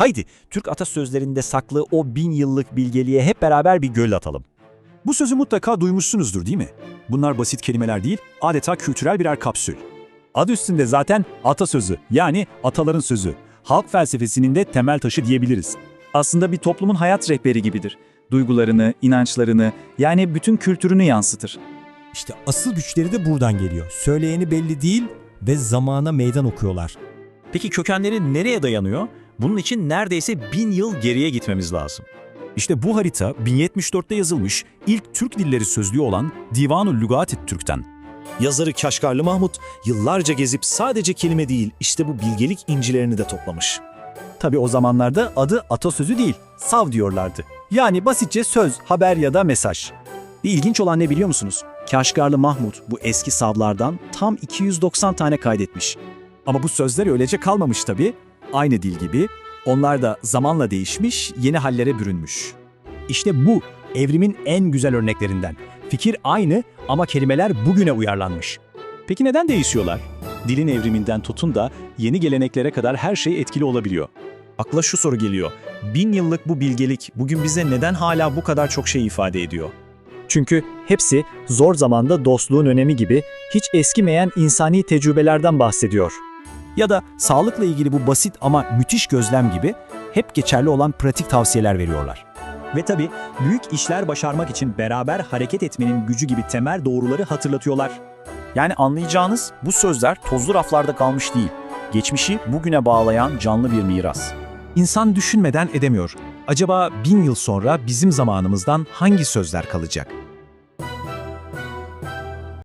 Haydi Türk atasözlerinde saklı o bin yıllık bilgeliğe hep beraber bir göl atalım. Bu sözü mutlaka duymuşsunuzdur değil mi? Bunlar basit kelimeler değil, adeta kültürel birer kapsül. Adı üstünde zaten atasözü yani ataların sözü. Halk felsefesinin de temel taşı diyebiliriz. Aslında bir toplumun hayat rehberi gibidir. Duygularını, inançlarını yani bütün kültürünü yansıtır. İşte asıl güçleri de buradan geliyor. Söyleyeni belli değil ve zamana meydan okuyorlar. Peki kökenleri nereye dayanıyor? Bunun için neredeyse bin yıl geriye gitmemiz lazım. İşte bu harita 1074'te yazılmış ilk Türk dilleri sözlüğü olan Divanul Lugatit Türk'ten. Yazarı Kaşgarlı Mahmut yıllarca gezip sadece kelime değil işte bu bilgelik incilerini de toplamış. Tabi o zamanlarda adı atasözü değil, sav diyorlardı. Yani basitçe söz, haber ya da mesaj. Bir ilginç olan ne biliyor musunuz? Kaşgarlı Mahmut bu eski savlardan tam 290 tane kaydetmiş. Ama bu sözler öylece kalmamış tabi. Aynı dil gibi. Onlar da zamanla değişmiş, yeni hallere bürünmüş. İşte bu evrimin en güzel örneklerinden. Fikir aynı ama kelimeler bugüne uyarlanmış. Peki neden değişiyorlar? Dilin evriminden tutun da yeni geleneklere kadar her şey etkili olabiliyor. Akla şu soru geliyor. Bin yıllık bu bilgelik bugün bize neden hala bu kadar çok şey ifade ediyor? Çünkü hepsi zor zamanda dostluğun önemi gibi hiç eskimeyen insani tecrübelerden bahsediyor. Ya da sağlıkla ilgili bu basit ama müthiş gözlem gibi hep geçerli olan pratik tavsiyeler veriyorlar. Ve tabii büyük işler başarmak için beraber hareket etmenin gücü gibi temel doğruları hatırlatıyorlar. Yani anlayacağınız bu sözler tozlu raflarda kalmış değil. Geçmişi bugüne bağlayan canlı bir miras. İnsan düşünmeden edemiyor. Acaba bin yıl sonra bizim zamanımızdan hangi sözler kalacak?